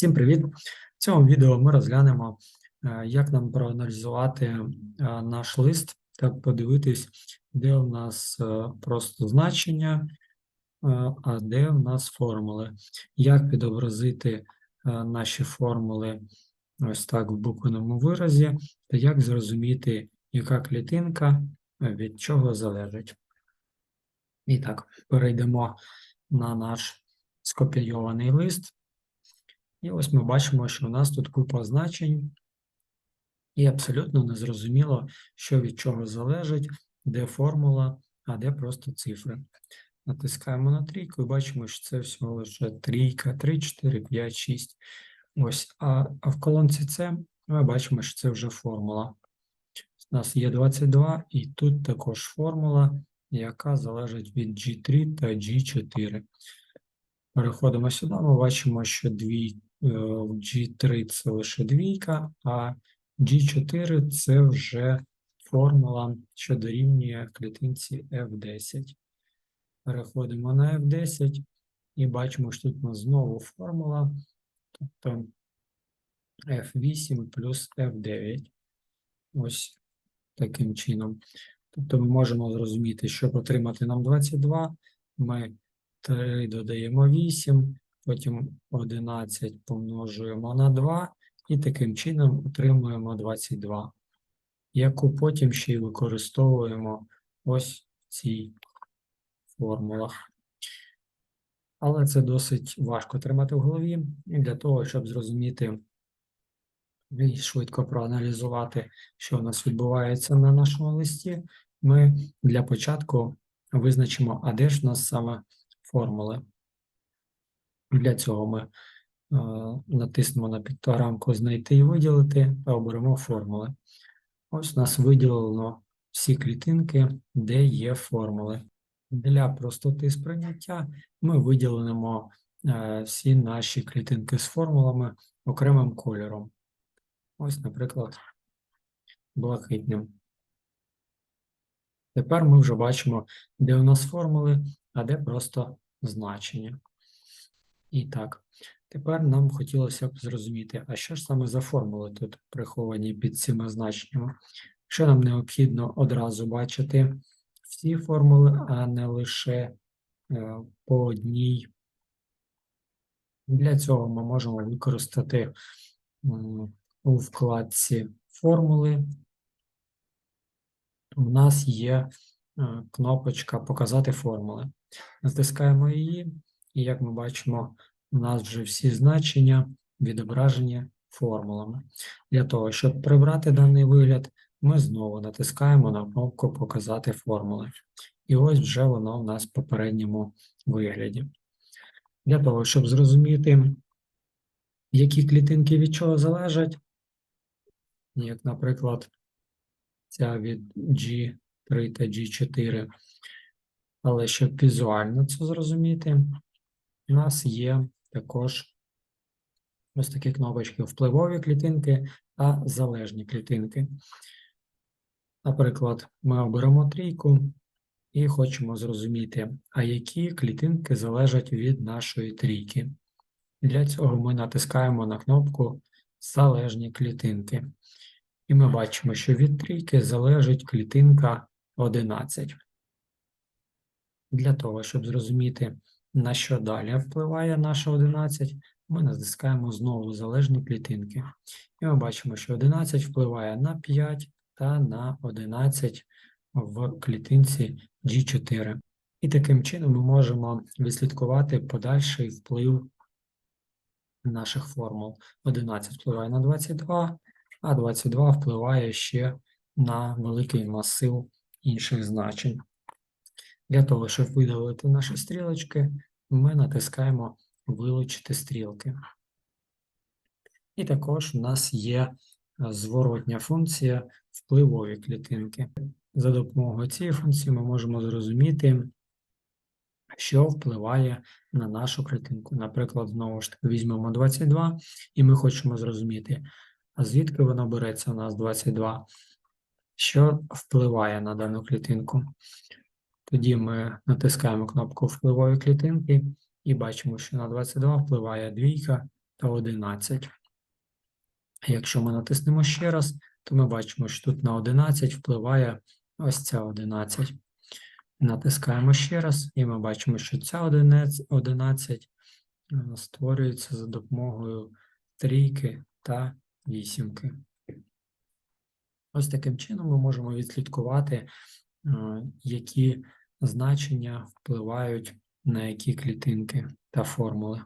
Всім привіт! В цьому відео ми розглянемо, е, як нам проаналізувати е, наш лист та подивитись, де у нас е, просто значення, а де в нас формули. Як відобразити наші формули ось так в буквеному виразі, та як зрозуміти, яка клітинка від чого залежить. І так, перейдемо на наш скопійований лист. І ось ми бачимо, що у нас тут купа значень, і абсолютно незрозуміло, що від чого залежить, де формула, а де просто цифри. Натискаємо на трійку і бачимо, що це всього лише трійка, 3, 4, 5, 6. Ось, а, а в колонці С ми бачимо, що це вже формула. У нас є 22, і тут також формула, яка залежить від G3 та G4. Переходимо сюди, ми бачимо, що дві, е, G3 це лише двійка, а G4 це вже формула, що дорівнює клітинці F10. Переходимо на F10 і бачимо, що тут у нас знову формула, тобто F8 плюс F9. Ось таким чином. Тобто ми можемо зрозуміти, щоб отримати нам 22, ми 3 додаємо 8, потім 11 помножуємо на 2 і таким чином отримуємо 22, яку потім ще й використовуємо ось в цій формулах. Але це досить важко тримати в голові, і для того, щоб зрозуміти і швидко проаналізувати, що у нас відбувається на нашому листі, ми для початку визначимо, а де ж у нас саме формули. Для цього ми е, натиснемо на піктограмку Знайти і виділити та оберемо формули. Ось у нас виділено всі клітинки, де є формули. Для простоти сприйняття ми виділимо е, всі наші клітинки з формулами окремим кольором. Ось, наприклад, блакитним. Тепер ми вже бачимо, де у нас формули, а де просто значення. І так, тепер нам хотілося б зрозуміти, а що ж саме за формули тут приховані під цими значеннями? Що нам необхідно одразу бачити всі формули, а не лише е, по одній. Для цього ми можемо використати у вкладці формули. У нас є е, кнопочка Показати формули. Натискаємо її, і як ми бачимо, у нас вже всі значення відображені формулами. Для того, щоб прибрати даний вигляд, ми знову натискаємо на кнопку Показати формули. І ось вже воно у нас в попередньому вигляді. Для того, щоб зрозуміти, які клітинки від чого залежать, як, наприклад, ця від G3 та G4, але щоб візуально це зрозуміти, у нас є також ось такі кнопочки впливові клітинки та залежні клітинки. Наприклад, ми оберемо трійку і хочемо зрозуміти, а які клітинки залежать від нашої трійки. Для цього ми натискаємо на кнопку Залежні клітинки. І ми бачимо, що від трійки залежить клітинка 11. Для того, щоб зрозуміти, на що далі впливає наша 11, ми натискаємо знову залежні клітинки. І ми бачимо, що 11 впливає на 5 та на 11 в клітинці G4. І таким чином ми можемо відслідкувати подальший вплив наших формул. 11 впливає на 22, а 22 впливає ще на великий масив інших значень. Для того, щоб видалити наші стрілочки, ми натискаємо Вилучити стрілки. І також у нас є е, зворотня функція впливові клітинки. За допомогою цієї функції ми можемо зрозуміти, що впливає на нашу клітинку. Наприклад, знову ж таки, візьмемо 22, і ми хочемо зрозуміти, а звідки воно береться у нас 22, що впливає на дану клітинку. Тоді ми натискаємо кнопку впливові клітинки і бачимо, що на 22 впливає двійка та 11. Якщо ми натиснемо ще раз, то ми бачимо, що тут на 11 впливає ось ця 11. Натискаємо ще раз, і ми бачимо, що ця 11 11 е, створюється за допомогою трійки та вісімки. Ось таким чином ми можемо відслідкувати, е, які значення впливають на які клітинки та формули.